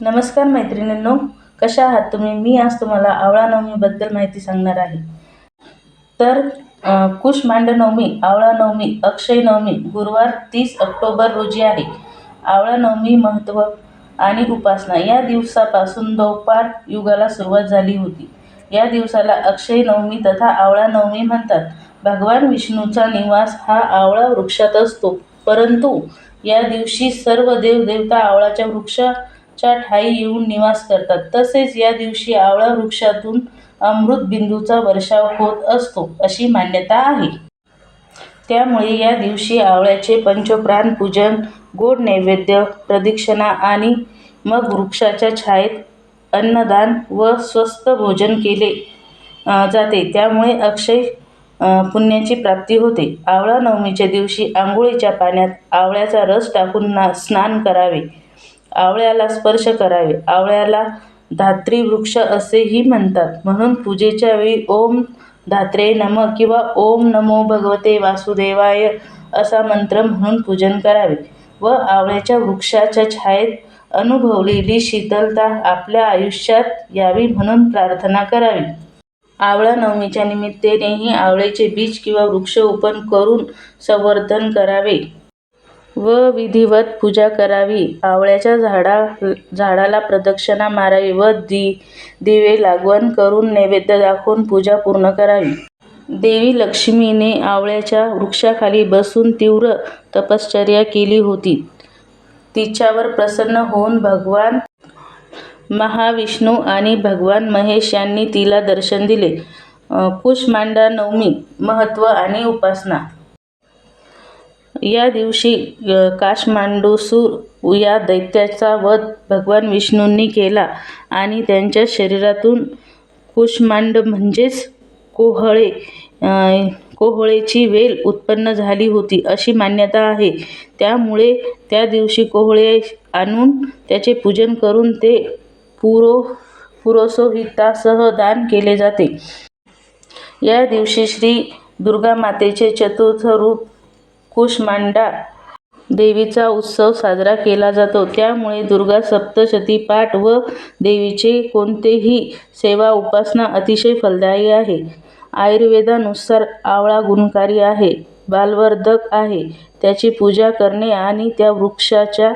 नमस्कार मैत्रिणींनो कशा आहात तुम्ही? मी आज तुम्हाला आवळा नवमीबद्दल माहिती सांगणार आहे. तर कुशमांड नवमी आवळा नवमी अक्षय नवमी गुरुवार तीस ऑक्टोबर रोजी आहे. आवळा नवमी महत्त्व आणि उपासना या दिवसापासून द्वौपार युगाला सुरुवात झाली होती. या दिवसाला अक्षय नवमी तथा आवळा नवमी म्हणतात. भगवान विष्णूचा निवास हा आवळा वृक्षात असतो. परंतु या दिवशी सर्व देवदेवता आवळाच्या च्या ठायी येऊन निवास करतात. तसेच या दिवशी आवळा वृक्षातून अमृत बिंदूचा वर्षाव होत असतो अशी मान्यता आहे. त्यामुळे या दिवशी आवळ्याचे पंचप्राण पूजन गोड नैवेद्य प्रदक्षिणा आणि मग वृक्षाच्या छायेत अन्नदान व स्वस्त भोजन केले जाते. त्यामुळे अक्षय पुण्याची प्राप्ती होते. आवळा नवमीच्या दिवशी आंघोळीच्या पाण्यात आवळ्याचा रस टाकून ना स्नान करावे. आवळ्याला स्पर्श करावे. आवळ्याला धात्री वृक्ष असेही म्हणतात. म्हणून पूजेच्या वेळी ओम धात्रे नम किंवा ओम नमो भगवते वासुदेवाय असा मंत्र म्हणून पूजन करावे व आवळ्याच्या वृक्षाच्या छायेत अनुभवलेली शीतलता आपल्या आयुष्यात यावी म्हणून प्रार्थना करावी. आवळा नवमीच्या निमित्तानेही आवळ्याचे बीज किंवा वृक्ष रोपण करून संवर्धन करावे. व विधिवत पूजा करावी. आवळ्याच्या झाडा झाडाला प्रदक्षिणा मारावी व दि दिवे लागवण करून नैवेद्य दाखवून पूजा पूर्ण करावी. देवी लक्ष्मीने आवळ्याच्या वृक्षाखाली बसून तीव्र तपश्चर्या केली होती. तिच्यावर प्रसन्न होऊन भगवान महाविष्णू आणि भगवान महेश यांनी तिला दर्शन दिले. कुशमांडा नवमी महत्त्व आणि उपासना. या दिवशी अ, या दैत्याचा वध भगवान विष्णूंनी केला आणि त्यांच्या शरीरातून कुशमांड म्हणजेच कोहळे कोहळेची वेल उत्पन्न झाली होती अशी मान्यता आहे. त्यामुळे त्या दिवशी कोहळे आणून त्याचे पूजन करून ते पुरो पुरोसोहितासह दान केले जाते. या दिवशी श्री दुर्गामातेचे चतुर्थ रूप कुशमांडा देवीचा उत्सव साजरा केला जातो. त्यामुळे दुर्गा सप्तशती पाठ व देवीचे कोणतेही सेवा उपासना अतिशय फलदायी आहे. आयुर्वेदानुसार आवळा गुणकारी आहे बालवर्धक आहे. त्याची पूजा करणे आणि त्या वृक्षाच्या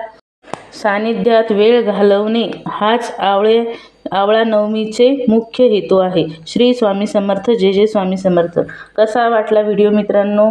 सानिध्यात वेळ घालवणे हाच आवळे आवळा नवमीचे मुख्य हेतू आहे. श्री स्वामी समर्थ जे जे स्वामी समर्थ. कसा वाटला व्हिडिओ मित्रांनो?